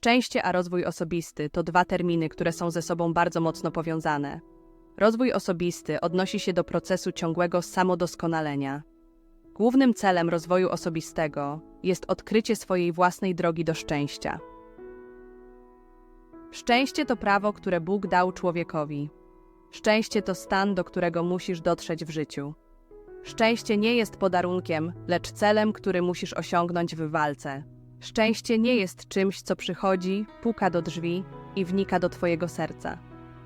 Szczęście a rozwój osobisty to dwa terminy, które są ze sobą bardzo mocno powiązane. Rozwój osobisty odnosi się do procesu ciągłego samodoskonalenia. Głównym celem rozwoju osobistego jest odkrycie swojej własnej drogi do szczęścia. Szczęście to prawo, które Bóg dał człowiekowi. Szczęście to stan, do którego musisz dotrzeć w życiu. Szczęście nie jest podarunkiem, lecz celem, który musisz osiągnąć w walce. Szczęście nie jest czymś, co przychodzi, puka do drzwi i wnika do Twojego serca.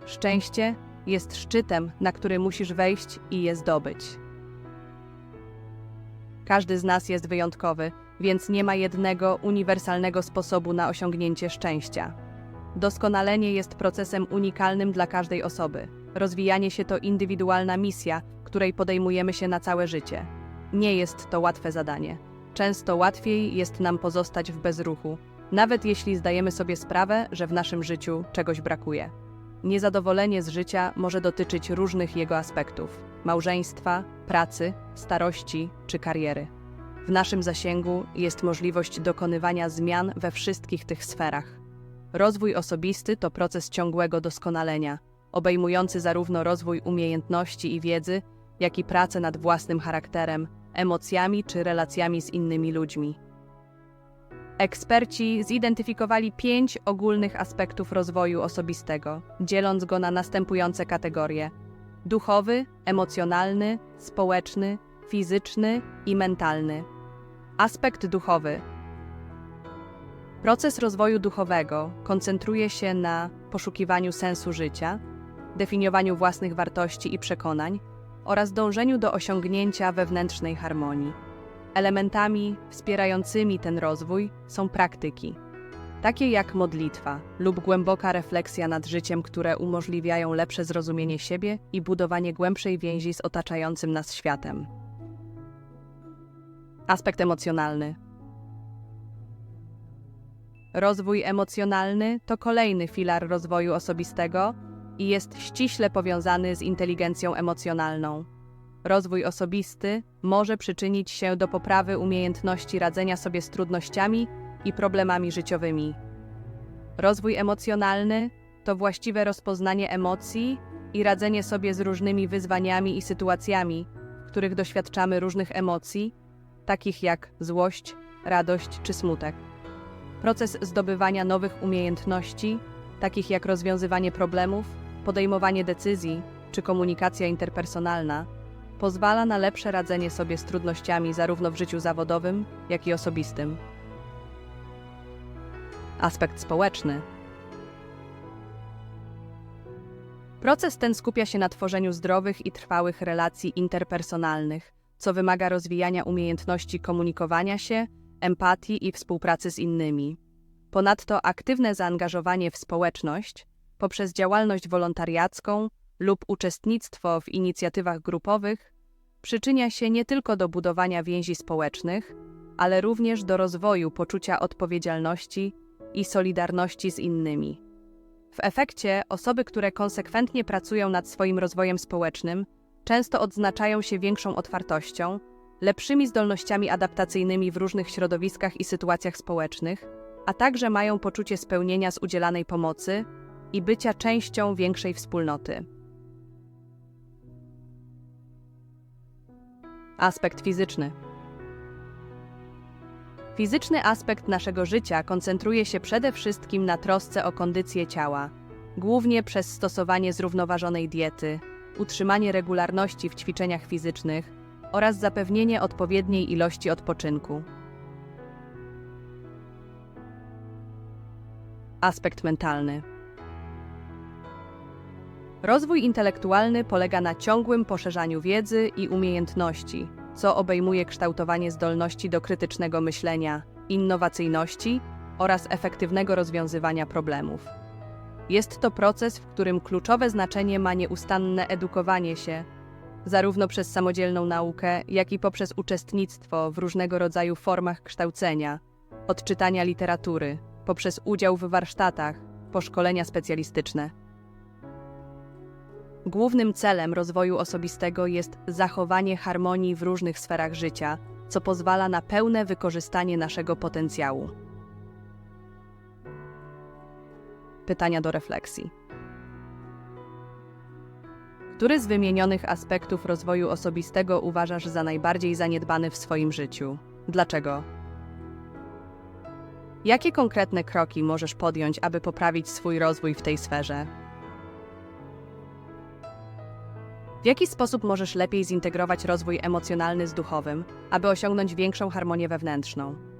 Szczęście jest szczytem, na który musisz wejść i je zdobyć. Każdy z nas jest wyjątkowy, więc nie ma jednego uniwersalnego sposobu na osiągnięcie szczęścia. Doskonalenie jest procesem unikalnym dla każdej osoby. Rozwijanie się to indywidualna misja, której podejmujemy się na całe życie. Nie jest to łatwe zadanie. Często łatwiej jest nam pozostać w bezruchu, nawet jeśli zdajemy sobie sprawę, że w naszym życiu czegoś brakuje. Niezadowolenie z życia może dotyczyć różnych jego aspektów małżeństwa, pracy, starości czy kariery. W naszym zasięgu jest możliwość dokonywania zmian we wszystkich tych sferach. Rozwój osobisty to proces ciągłego doskonalenia, obejmujący zarówno rozwój umiejętności i wiedzy, jak i pracę nad własnym charakterem, emocjami czy relacjami z innymi ludźmi. Eksperci zidentyfikowali pięć ogólnych aspektów rozwoju osobistego, dzieląc go na następujące kategorie: duchowy, emocjonalny, społeczny, fizyczny i mentalny. Aspekt duchowy. Proces rozwoju duchowego koncentruje się na poszukiwaniu sensu życia, definiowaniu własnych wartości i przekonań oraz dążeniu do osiągnięcia wewnętrznej harmonii. Elementami wspierającymi ten rozwój są praktyki, takie jak modlitwa lub głęboka refleksja nad życiem, które umożliwiają lepsze zrozumienie siebie i budowanie głębszej więzi z otaczającym nas światem. Aspekt emocjonalny. Rozwój emocjonalny to kolejny filar rozwoju osobistego i jest ściśle powiązany z inteligencją emocjonalną. Rozwój osobisty może przyczynić się do poprawy umiejętności radzenia sobie z trudnościami i problemami życiowymi. Rozwój emocjonalny to właściwe rozpoznanie emocji i radzenie sobie z różnymi wyzwaniami i sytuacjami, w których doświadczamy różnych emocji, takich jak złość, radość czy smutek. Proces zdobywania nowych umiejętności, takich jak rozwiązywanie problemów, podejmowanie decyzji czy komunikacja interpersonalna, pozwala na lepsze radzenie sobie z trudnościami zarówno w życiu zawodowym, jak i osobistym. Aspekt społeczny. Proces ten skupia się na tworzeniu zdrowych i trwałych relacji interpersonalnych, co wymaga rozwijania umiejętności komunikowania się, empatii i współpracy z innymi. Ponadto aktywne zaangażowanie w społeczność poprzez działalność wolontariacką lub uczestnictwo w inicjatywach grupowych przyczynia się nie tylko do budowania więzi społecznych, ale również do rozwoju poczucia odpowiedzialności i solidarności z innymi. W efekcie osoby, które konsekwentnie pracują nad swoim rozwojem społecznym, często odznaczają się większą otwartością, lepszymi zdolnościami adaptacyjnymi w różnych środowiskach i sytuacjach społecznych, a także mają poczucie spełnienia z udzielanej pomocy i bycia częścią większej wspólnoty. Aspekt fizyczny. Fizyczny aspekt naszego życia koncentruje się przede wszystkim na trosce o kondycję ciała, głównie przez stosowanie zrównoważonej diety, utrzymanie regularności w ćwiczeniach fizycznych oraz zapewnienie odpowiedniej ilości odpoczynku. Aspekt mentalny. Rozwój intelektualny polega na ciągłym poszerzaniu wiedzy i umiejętności, co obejmuje kształtowanie zdolności do krytycznego myślenia, innowacyjności oraz efektywnego rozwiązywania problemów. Jest to proces, w którym kluczowe znaczenie ma nieustanne edukowanie się, zarówno przez samodzielną naukę, jak i poprzez uczestnictwo w różnego rodzaju formach kształcenia, od czytania literatury, poprzez udział w warsztatach, po szkolenia specjalistyczne. Głównym celem rozwoju osobistego jest zachowanie harmonii w różnych sferach życia, co pozwala na pełne wykorzystanie naszego potencjału. pytania do refleksji. Który z wymienionych aspektów rozwoju osobistego uważasz za najbardziej zaniedbany w swoim życiu? Dlaczego? Jakie konkretne kroki możesz podjąć, aby poprawić swój rozwój w tej sferze? W jaki sposób możesz lepiej zintegrować rozwój emocjonalny z duchowym, aby osiągnąć większą harmonię wewnętrzną?